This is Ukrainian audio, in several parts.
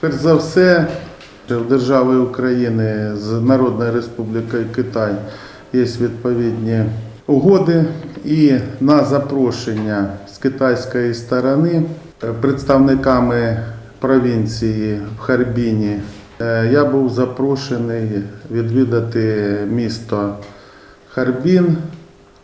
Перш за все, в держави України з Народною Республікою Китай є відповідні угоди, і на запрошення з китайської сторони е, представниками провінції в Харбіні е, я був запрошений відвідати місто Харбін.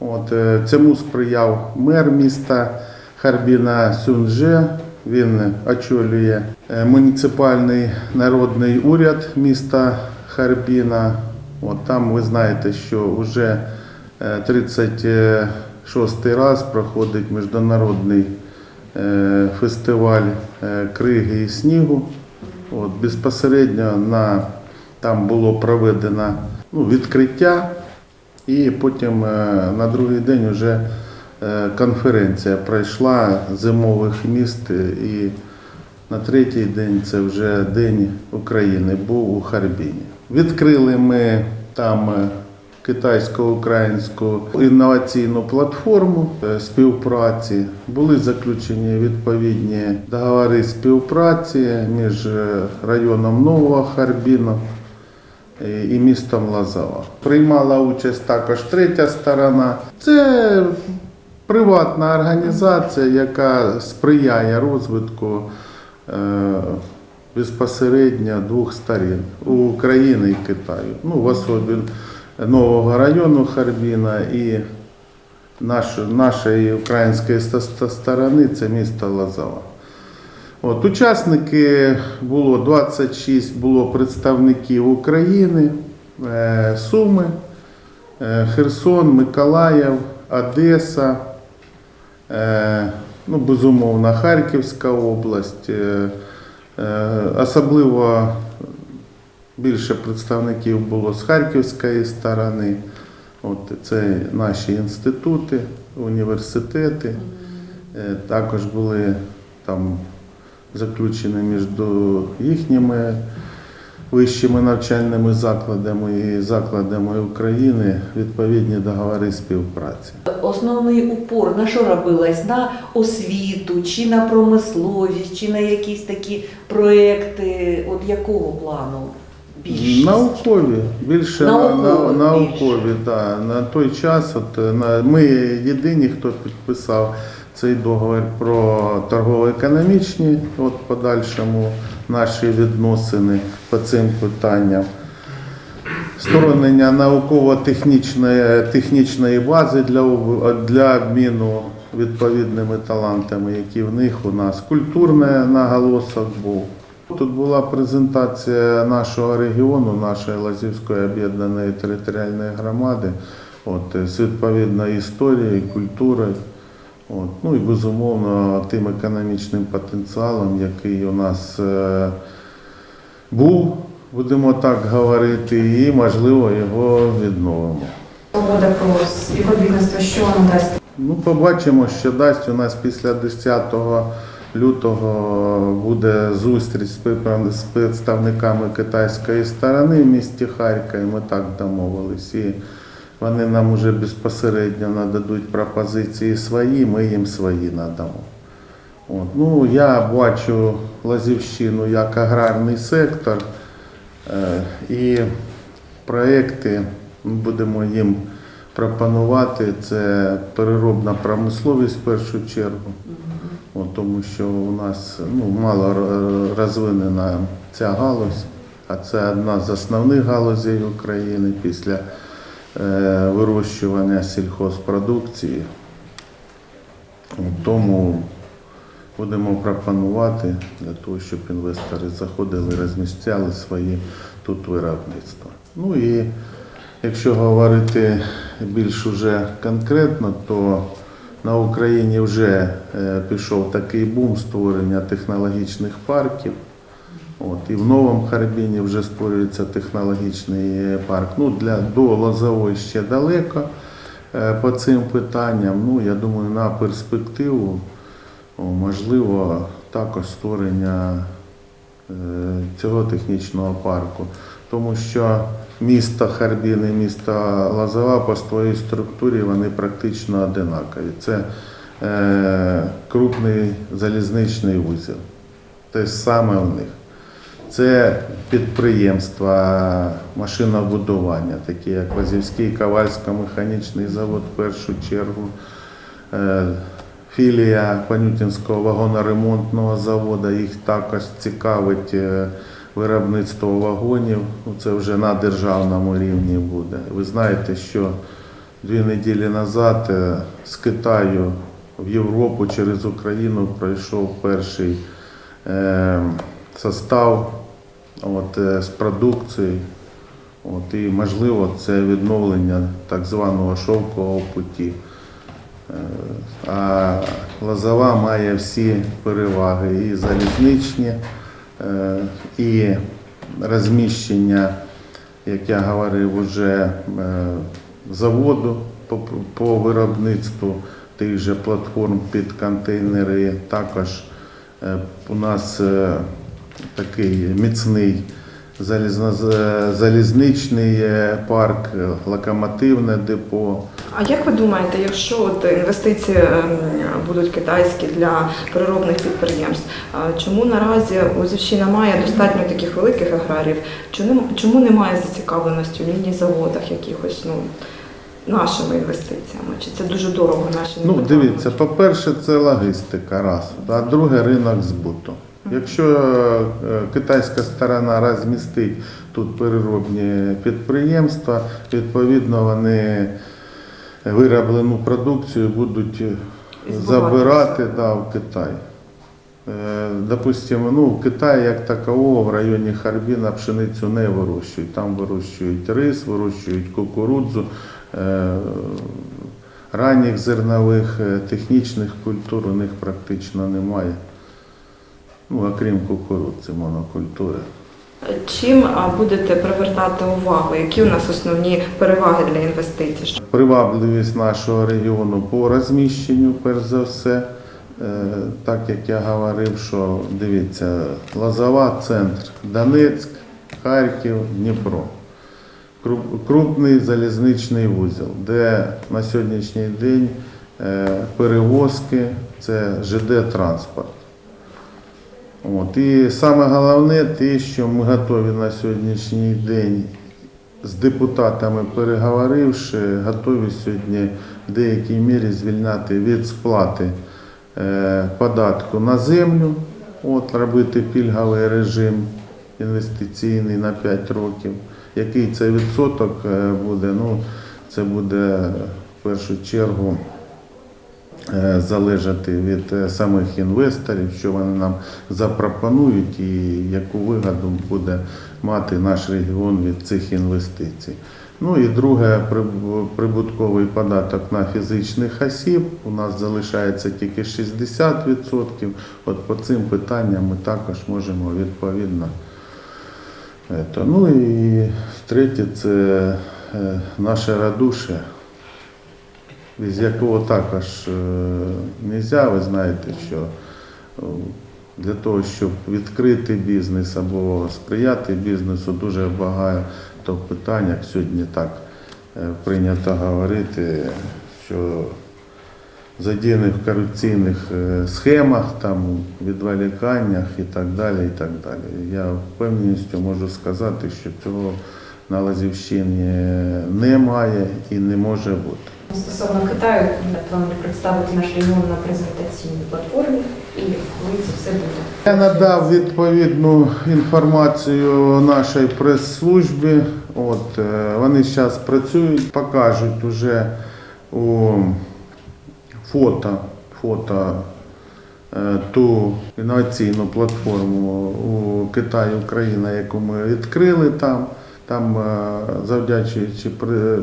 От, е, цьому сприяв мер міста Харбіна Сюнже. Він очолює е, муніципальний народний уряд міста Харбіна. От там ви знаєте, що вже 36 раз проходить міжнародний е, фестиваль е, криги і снігу. От, безпосередньо на, там було проведено ну, відкриття, і потім е, на другий день вже е, конференція пройшла зимових міст, і на третій день це вже День України, був у Харбіні. Відкрили ми там е, китайсько-українську інноваційну платформу е, співпраці. Були заключені відповідні договори співпраці між е, районом Нового Харбіну е, і містом Лазова. Приймала участь також третя сторона. Це приватна організація, яка сприяє розвитку е, безпосередньо двох сторін України і Китаю. Ну, в особі нового району Харбіна і наш, нашої української сторони це місто Лазова. От, учасники було 26 було представників України, е, Суми, е, Херсон, Миколаїв, Одеса, ну, безумовно, Харківська область. е, е, Особливо більше представників було з Харківської сторони. От це наші інститути, університети. Е, Також були там заключені між їхніми вищими навчальними закладами і закладами України відповідні договори співпраці. Основний упор на що робилось? На освіту, чи на промисловість, чи на якісь такі проекти, от якого плану? Більшість? Наукові, більше Наукові на, на, більше. наукові, да. на той час. От, на, ми єдині, хто підписав цей договір про торгово-економічні, от подальшому наші відносини по цим питанням. Сторонення науково-технічної технічної бази для, для обміну відповідними талантами, які в них у нас. Культурний наголосок був. Тут була презентація нашого регіону, нашої Лазівської об'єднаної територіальної громади, от, е, з відповідною історією, культурою. От, ну і безумовно тим економічним потенціалом, який у нас е, був, будемо так говорити, і можливо його відновимо. Угода про співробітництво, що вона дасть? Ну, побачимо, що дасть у нас після 10 лютого буде зустріч з представниками китайської сторони в місті Харкові. Ми так домовились. І вони нам вже безпосередньо нададуть пропозиції свої, ми їм свої надамо. От. Ну, я бачу Лазівщину як аграрний сектор е, і проекти ми будемо їм пропонувати. Це переробна промисловість в першу чергу, От, тому що у нас ну, мало розвинена ця галузь, а це одна з основних галузей України після вирощування сільхозпродукції. Тому будемо пропонувати для того, щоб інвестори заходили, розміщали свої тут виробництва. Ну і якщо говорити більш уже конкретно, то на Україні вже е, пішов такий бум створення технологічних парків. От, і в Новому Харбіні вже створюється технологічний парк. Ну, для, до Лозової ще далеко е, по цим питанням. Ну, я думаю, на перспективу можливо також створення е, цього технічного парку. Тому що місто Харбін і місто Лозова по своїй структурі вони практично одинакові. Це е, крупний залізничний вузол. Те ж саме в них. Це підприємства машинобудування, такі як Вазівський Ковальсько-механічний завод в першу чергу, е, філія Панютинського вагоноремонтного заводу, їх також цікавить е, виробництво вагонів. Ну, Це вже на державному рівні буде. Ви знаєте, що дві неділі назад е, з Китаю в Європу через Україну пройшов перший состав от, е, з продукції. От, і можливо це відновлення так званого шовкового путі. Е, А Лозова має всі переваги і залізничні, е, і розміщення, як я говорив, уже заводу по, виробництву тих же платформ під контейнери. Також у нас такий міцний залізничний е, парк, е, локомотивне депо. А як ви думаєте, якщо от інвестиції ем, будуть китайські для переробних підприємств, чому наразі Лозівщина має достатньо таких великих аграрів? Чому, немає зацікавленості у міні-заводах якихось ну, нашими інвестиціями? Чи це дуже дорого наші Ну, дивіться, по-перше, це логістика, раз, а друге ринок збуту. Якщо е, китайська сторона розмістить тут переробні підприємства, відповідно вони вироблену продукцію будуть забирати да, в Китай. Е, Допустимо, ну, в Китаї як такового в районі Харбіна пшеницю не вирощують. Там вирощують рис, вирощують кукурудзу, е, ранніх зернових, технічних культур у них практично немає. Ну, окрім кукурудзи, монокультури. Чим будете привертати увагу? Які у нас основні переваги для інвестицій? Привабливість нашого регіону по розміщенню, перш за все. Е, Так як я говорив, що дивіться, Лозова, центр, Донецьк, Харків, Дніпро. Крупний залізничний вузол, де на сьогоднішній день е, перевозки це ЖД-транспорт. От. І саме головне те, що ми готові на сьогоднішній день з депутатами переговоривши, готові сьогодні в деякій мірі звільняти від сплати е, податку на землю, от, робити пільговий режим інвестиційний на 5 років. Який це відсоток е, буде? Ну, це буде в першу чергу залежати від е, самих інвесторів, що вони нам запропонують і яку вигоду буде мати наш регіон від цих інвестицій. Ну і друге, прибутковий податок на фізичних осіб. У нас залишається тільки 60%. От по цим питанням ми також можемо відповідно. Ну і третє це е, наше радуше, без якого також не можна. Ви знаєте, що е, для того, щоб відкрити бізнес або сприяти бізнесу, дуже багато питань, як сьогодні так е, прийнято говорити, що задіяних в корупційних е, схемах, там, відволіканнях і так далі. і так далі. Я впевненістю можу сказати, що цього на Лазівщині немає і не може бути. Стосовно Китаю, я планую представити наш регіон на презентаційній платформі, і коли це все буде. Я надав відповідну інформацію нашій прес-службі. От, е, вони зараз працюють, покажуть уже у фото, фото е, ту інноваційну платформу у Китаї Україна, яку ми відкрили там. Там, е, завдячуючи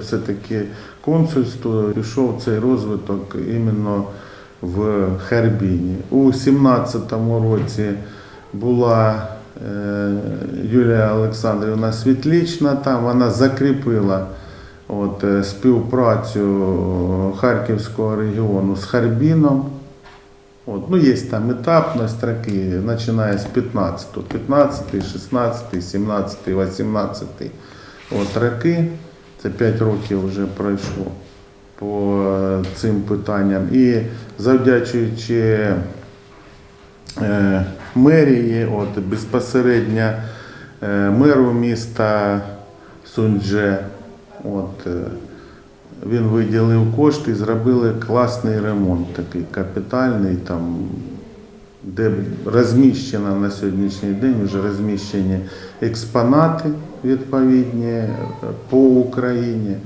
все-таки консульству, пішов цей розвиток іменно в Харбіні. У 2017 році була е, Юлія Олександрівна Світлічна, там вона закріпила от, е, співпрацю Харківського регіону з Харбіном. От, ну, є там етапність роки, починає з 15, 15, 16, 17, 18 от, роки. Це 5 років вже пройшло по е, цим питанням. І завдячуючи е, мерії, от, безпосередньо е, меру міста Суньчже. От, е, він виділив кошти і зробили класний ремонт, такий капітальний, там, де розміщено на сьогоднішній день вже розміщені експонати відповідні е, по Україні.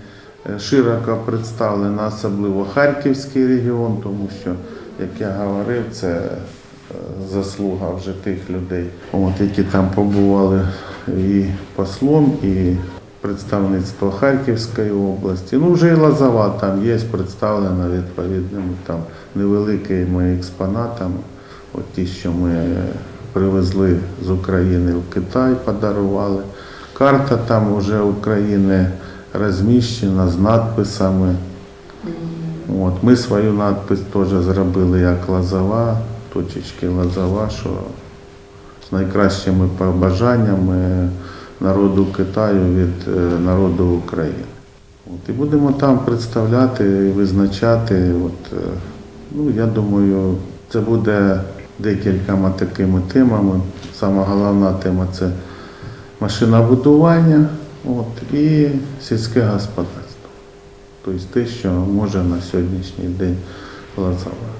Е, Широко представлено особливо Харківський регіон, тому що, як я говорив, це е, заслуга вже тих людей, от, які там побували і послом, і представництво Харківської області. Ну, вже і Лозова там є представлена відповідними там невеликими експонатами. От ті, що ми привезли з України в Китай, подарували. Карта там вже України розміщена з надписами. От, ми свою надпис теж зробили як Лозова, точечки Лозова, що з найкращими побажаннями народу Китаю від е, народу України. От, і будемо там представляти і визначати. От, е, ну, я думаю, це буде декількома такими темами. Сама головна тема це машинобудування от, і сільське господарство. Тобто те, що може на сьогоднішній день Лозова.